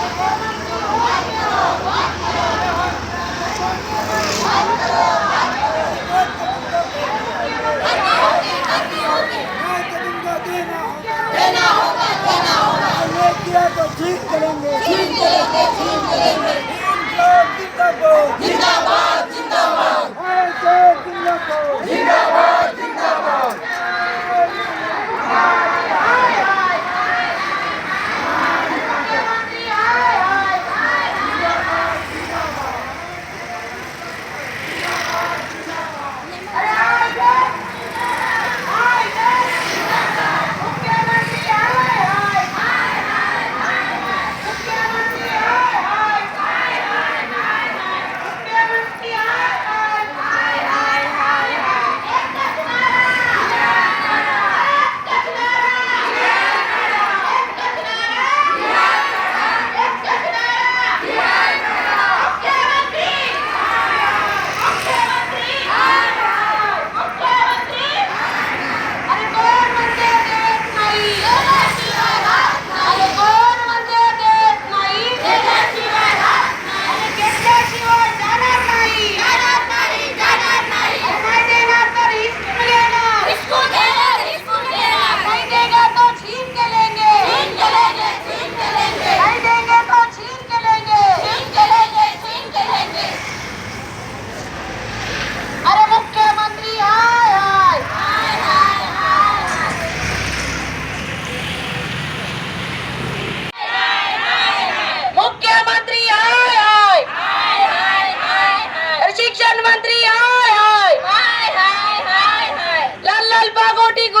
Come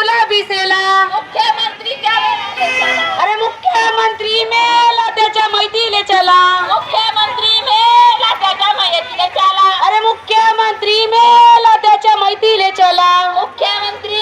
बोला सेला. मुख्यमंत्री अरे मुख्यमंत्री मेला त्याच्या मैत्रीले चला. मुख्यमंत्री मेला त्याच्या मैत्रीले चला. अरे मुख्यमंत्री मेला त्याच्या मैत्रीले चला. मुख्यमंत्री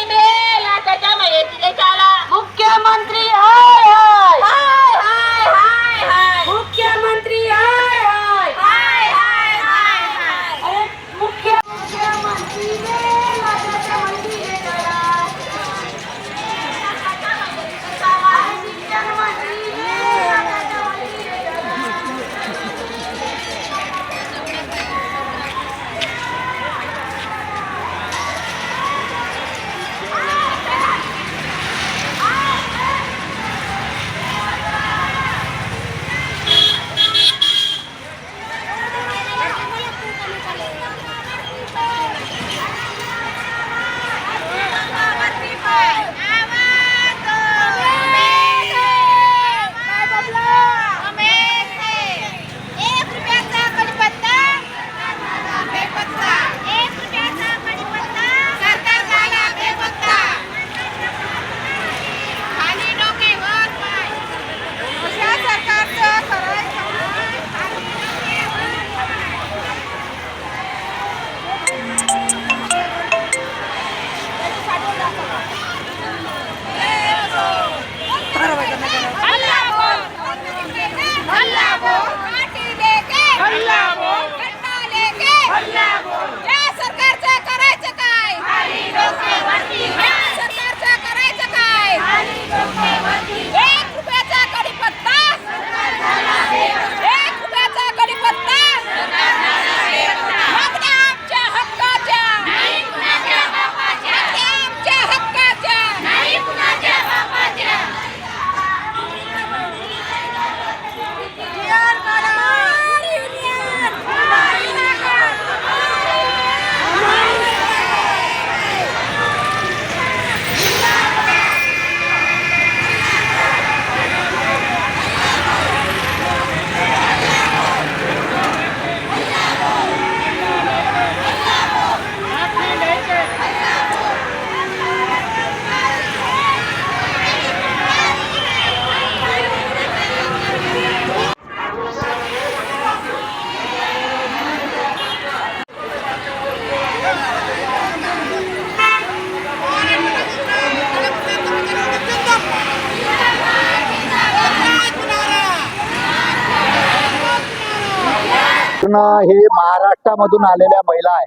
हे महाराष्ट्रामधून आलेल्या महिला आहे.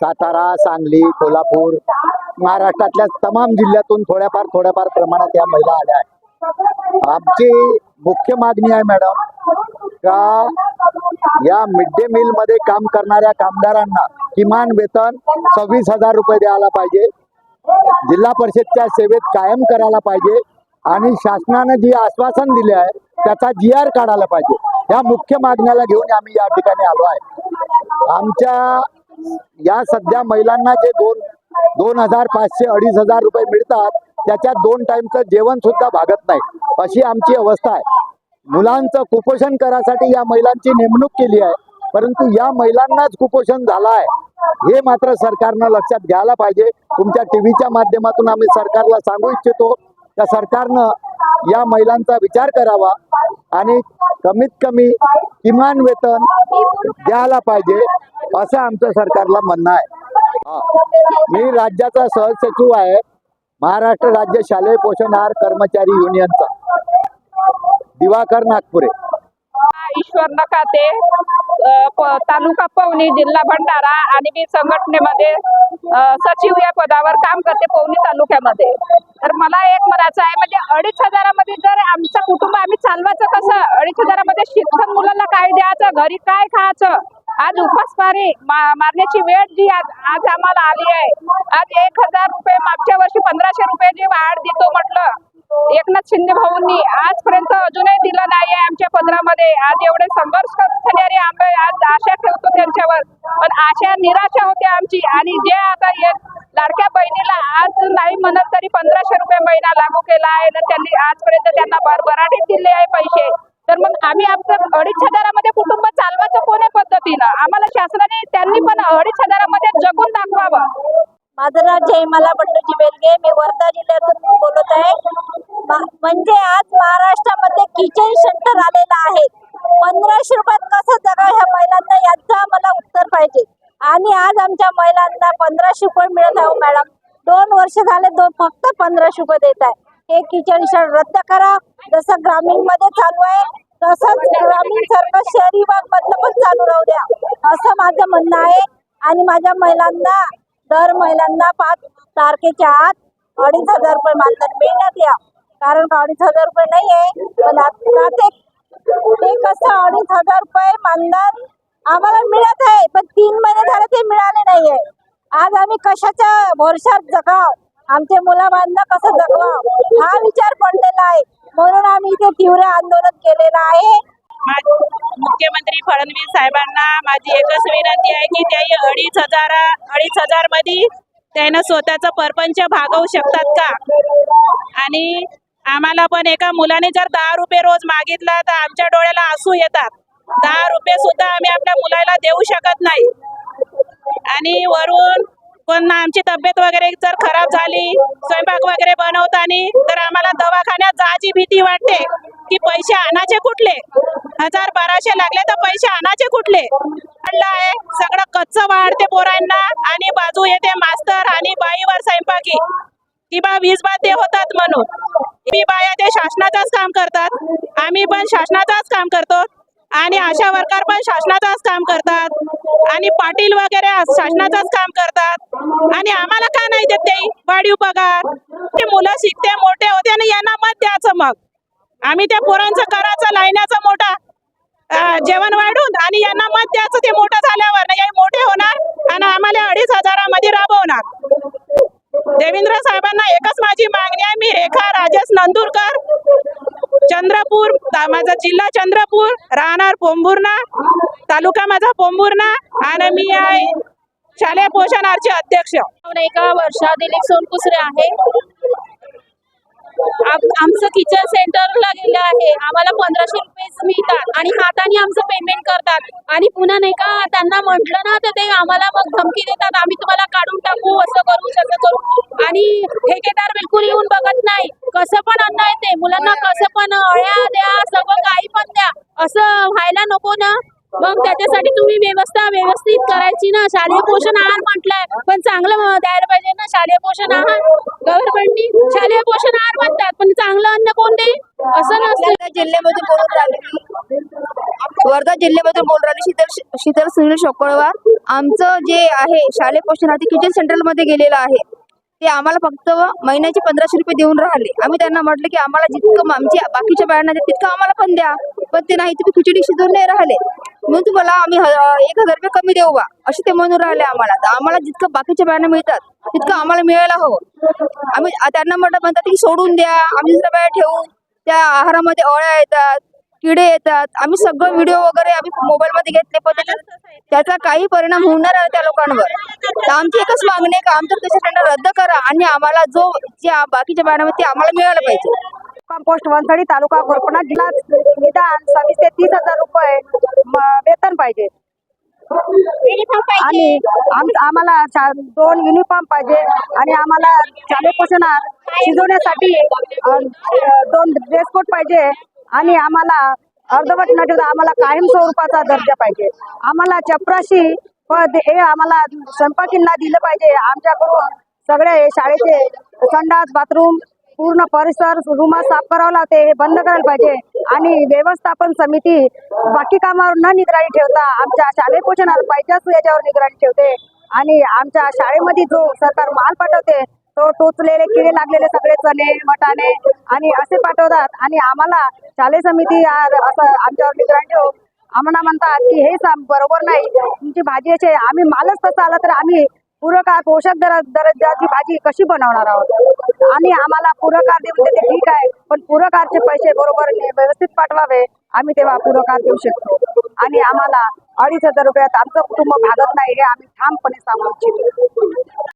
सातारा सांगली कोल्हापूर महाराष्ट्रातल्या तमाम जिल्ह्यातून थोड्याफार थोड्याफार प्रमाणात या महिला आल्या आहेत. आमची मुख्य मागणी आहे मॅडम का या मिड डे मील मध्ये काम करणाऱ्या कामगारांना किमान वेतन सव्वीस हजार रुपये द्यायला पाहिजे. जिल्हा परिषदच्या सेवेत कायम करायला पाहिजे. आणि शासनानं जी आश्वासन दिले आहे त्याचा जी आर काढायला पाहिजे. या मुख्य मागण्याला घेऊन आम्ही या ठिकाणी आलो आहे. आमच्या या सध्या महिलांना जे दोन दोन हजार पाचशे अडीच हजार रुपये मिळतात त्याच्यात दोन टाइमचं जेवण सुद्धा भागत नाही. अशी आमची अवस्था आहे. मुलांचं कुपोषण करासाठी या महिलांची नेमणूक केली आहे. परंतु या महिलांनाच कुपोषण झालं आहे. हे मात्र सरकारनं लक्षात घ्यायला पाहिजे. तुमच्या टीव्हीच्या माध्यमातून आम्ही सरकारला सांगू इच्छितो. त्या सरकारनं या महिलांचा विचार करावा आणि कमीत कमी किमान वेतन द्यायला पाहिजे असं आमचं सरकारला म्हणणं आहे. मी राज्याचा सहसचिव आहे. महाराष्ट्र राज्य शालेय पोषण आहार कर्मचारी युनियनचा. दिवाकर नागपुरे. ईश्वर नकाते तालुका पवनी जिल्हा भंडारा आणि मी संघटनेमध्ये सचिव या पदावर काम करते पवनी तालुक्यामध्ये. तर मला एक म्हणायचं आहे म्हणजे अडीच हजारामध्ये जर आमचं कुटुंब आम्ही चालवायचं कसं? अडीच हजारामध्ये शिक्षण मुलाला काय द्यायचं? घरी काय खायचं? आज उपासमारी मा- मारण्याची वेळ जी आज आज आम्हाला आली आहे. आज एक हजार रुपये मागच्या वर्षी पंधराशे रुपये जी वाढ देतो म्हटलं एकनाथ शिंदे भाऊंनी आजपर्यंत अजूनही दिलं नाही आहे आमच्या पदरामध्ये. आज एवढे संघर्ष करून आंबे आज आशा ठेवतो त्यांच्यावर. पण आशा निराशा होते आमची. आणि जे आता हे लाडक्या बहिणीला आज नाही म्हणत तरी पंधराशे रुपये महिना लागू केला आहे ना त्यांनी आजपर्यंत त्यांना भरभराटीत दिले आहे पैसे. तर मग आम्ही आमचं अडीच हजारामध्ये कुटुंब चालवायचं कोण्या पद्धतीनं? आम्हाला शासनाने त्यांनी पण अडीच हजारामध्ये जगून दाखवावं. माझं नाव जयमाला बंडूजी बेलगे. मी वर्धा जिल्ह्यातून बोलत आहे. म्हणजे आज महाराष्ट्रामध्ये किचन सेंटर आलेलं आहे. पंधराशे रुपयात कसं जगा ह्या महिलांना? याचं आम्हाला उत्तर पाहिजे. आणि आज आमच्या महिलांना पंधराशे रुपये मिळत आहे हो मॅडम. दोन वर्ष झाले दोन फक्त पंधराशे रुपये देत आहे. हे किचन शर्ट रद्द करा. जसं ग्रामीणमध्ये चालू आहे तसंच ग्रामीण सारखं शहरी भाग मधलं पण चालू राहू द्या. असं माझं म्हणणं आहे. आणि माझ्या महिलांना दर महिलांना पाच तारखेच्या आत अडीच हजार रुपये मानधन मिळण्यात या. कारण का अडीच हजार रुपये नाही आहे पण आता ते ते कसं अडीच हजार रुपये मानधन आम्हाला मिळत आहे पण तीन महिने झाले ते मिळाले नाहीये. आज आम्ही कशाच्या भरशात जगाव? आमच्या मुलाबांना कसं जगवाव? हा विचार पडलेला आहे. म्हणून आम्ही इथे तीव्र आंदोलन केलेलं आहे. मुख्यमंत्री फडणवीस साहेबांना माझी एकच विनंती आहे की त्याही अडीच हजार अडीच हजारमध्ये त्यानं स्वतःचा परपंच भागवू शकतात का? आणि आम्हाला पण एका मुलाने जर दहा रुपये रोज मागितला तर आमच्या डोळ्याला आसू येतात. दहा रुपये सुद्धा आम्ही आपल्या मुलाला देऊ शकत नाही. आणि वरून पण आमची तब्येत वगैरे जर खराब झाली स्वयंपाक वगैरे बनवताना तर आम्हाला दवाखान्यात जायची भीती वाटते की पैसे आणायचे कुठले? हजार बाराशे लागले तर पैसे आणायचे कुठले? आहे सगळं कच्च वाढते पोरांना आणि बाजू येते मास्तर आणि बाईवर स्वयंपाकी. की बा वीज बाते होतात म्हणून. मी बाया ते शासनाचाच काम करतात. आम्ही पण शासनाचाच काम करतो. आणि आशा वर्कर पण शासनाचाच काम करतात. आणि पाटील वगैरे शासनाचाच काम करतात. आणि आम्हाला का नाही देत ते? वाढीव पगार. ते मुलं शिकते मोठे होते आणि यांना मत द्यायचं मग. आम्ही त्या पोरांचं करायचं लायण्याचं मोठा जेवण वाढून आणि यांना मत द्यायचं ते मोठं झाल्यावर. नाही मोठे होणार आणि आम्हाला अडीच हजारामध्ये राबवणार. देवेंद्र साहेबांना एकच माझी मागणी आहे. मी रेखा राजेश नंदुरकर चंद्रपूर माझा जिल्हा चंद्रपूर राहणार पोंभुर्णा तालुका माझा पोंभुर्णा आणि मी आहे शालेय पोषणाचे अध्यक्ष. एका वर्षा दिलीप सोनकुसरे आहे. आमचं किचन सेंटरला गेलं आहे. आम्हाला पंधराशे रुपये मिळतात आणि हाताने आमचं पेमेंट करतात. आणि पुन्हा नाही का त्यांना म्हटलं ना तर ते आम्हाला मग धमकी देतात. आम्ही तुम्हाला काढून टाकू असं करू तसं करू. आणि ठेकेदार बिलकुल येऊन बघत नाही. कसं पण अन्न येते मुलांना कसं पण अळ्या द्या सगळं काही पण द्या. असं व्हायला नको ना. मग त्याच्यासाठी तुम्ही व्यवस्था व्यवस्थित करायची ना. शालेय पोषण आहार म्हटलंय. पण चांगलं द्यायला पाहिजे ना. शालेय पोषण आहार. गव्हर्नमेंटनी शालेय पोषण आहार म्हणतात. पण चांगलं अन्न कोण देईल असं नसतं. जिल्ह्यामध्ये बोलून राहिले. वर्धा जिल्ह्यामधून बोलून राहिले. शीतल शीतल सुनील शोकळवार. आमचं जे आहे शालेय पोषणार्थी किचन सेंटरमध्ये गेलेलं आहे. ते आम्हाला फक्त महिन्याचे पंधराशे रुपये देऊन राहिले. आम्ही त्यांना म्हटलं की आम्हाला जितकं आमची बाकीच्या बायांना तितकं आम्हाला पण द्या. पण ते नाही तुम्ही खिचडी शिजवून नाही राहिले. म्हणून तुम्हाला आम्ही एक हजार रुपये कमी देऊ बा. असे ते म्हणून राहिले आम्हाला. तर आम्हाला जितकं बाकीच्या बायांना मिळतात तितकं आम्हाला मिळायला हवं. आम्ही त्यांना म्हटलं म्हणतात की सोडून द्या. आम्ही दुसऱ्या बाया ठेवू. त्या आहारामध्ये अळ्या येतात. किडे येतात. आम्ही सगळं व्हिडिओ वगैरे आम्ही मोबाईल मध्ये घेतले पण त्याचा काही परिणाम होणार आहे त्या लोकांवर. तर आमची एकच मागणी आहे का आमचं त्याच्या टेंडर रद्द करा आणि आम्हाला जो जे बाकीच्या बायांना ते आम्हाला मिळालं पाहिजे. कंपोस्ट वनसळी तालुका कोरपणा जिल्हा निदान सव्वीस ते तीस हजार रुपये वेतन पाहिजे. आणि आम्हाला दोन युनिफॉर्म पाहिजे आणि आम्हाला चालू पोषणात शिजवण्यासाठी दोन ड्रेस कोड पाहिजे. आणि आम्हाला अर्धवट न ठेवता आम्हाला कायम स्वरूपाचा दर्जा पाहिजे. आम्हाला चपराशी पद हे आम्हाला स्वयंपाकींना दिलं पाहिजे. आमच्याकडून सगळे शाळेचे संडास बाथरूम पूर्ण परिसर रुमा साफ करावं लागते हे बंद करायला पाहिजे. आणि व्यवस्थापन समिती बाकी कामावर न निगराणी ठेवता आमच्या शालेय पोषणावर पाहिजे याच्यावर निगराणी ठेवते. आणि आमच्या शाळेमध्ये जो सरकार माल पाठवते तो टोचलेले किडे लागलेले सगळे चणे मटाणे आणि असे पाठवतात. आणि आम्हाला शालेय समिती असं आमच्यावर निगराणी ठेवून आम्हाला म्हणतात की हे बरोबर नाही. तुमची भाजी अशी आहे. आम्ही मालच तसं आला तर आम्ही पूरकार पोषक दर दर्जाची भाजी कशी बनवणार आहोत? आणि आम्हाला पुरकार देऊन ते ठीक आहे. पण पुरकारचे पैसे बरोबर व्यवस्थित पाठवावे आम्ही तेव्हा पुरकार देऊ शकतो. आणि आम्हाला अडीच हजार रुपयात आमचं कुटुंब भागत नाही हे आम्ही ठामपणे सांगू इच्छितो.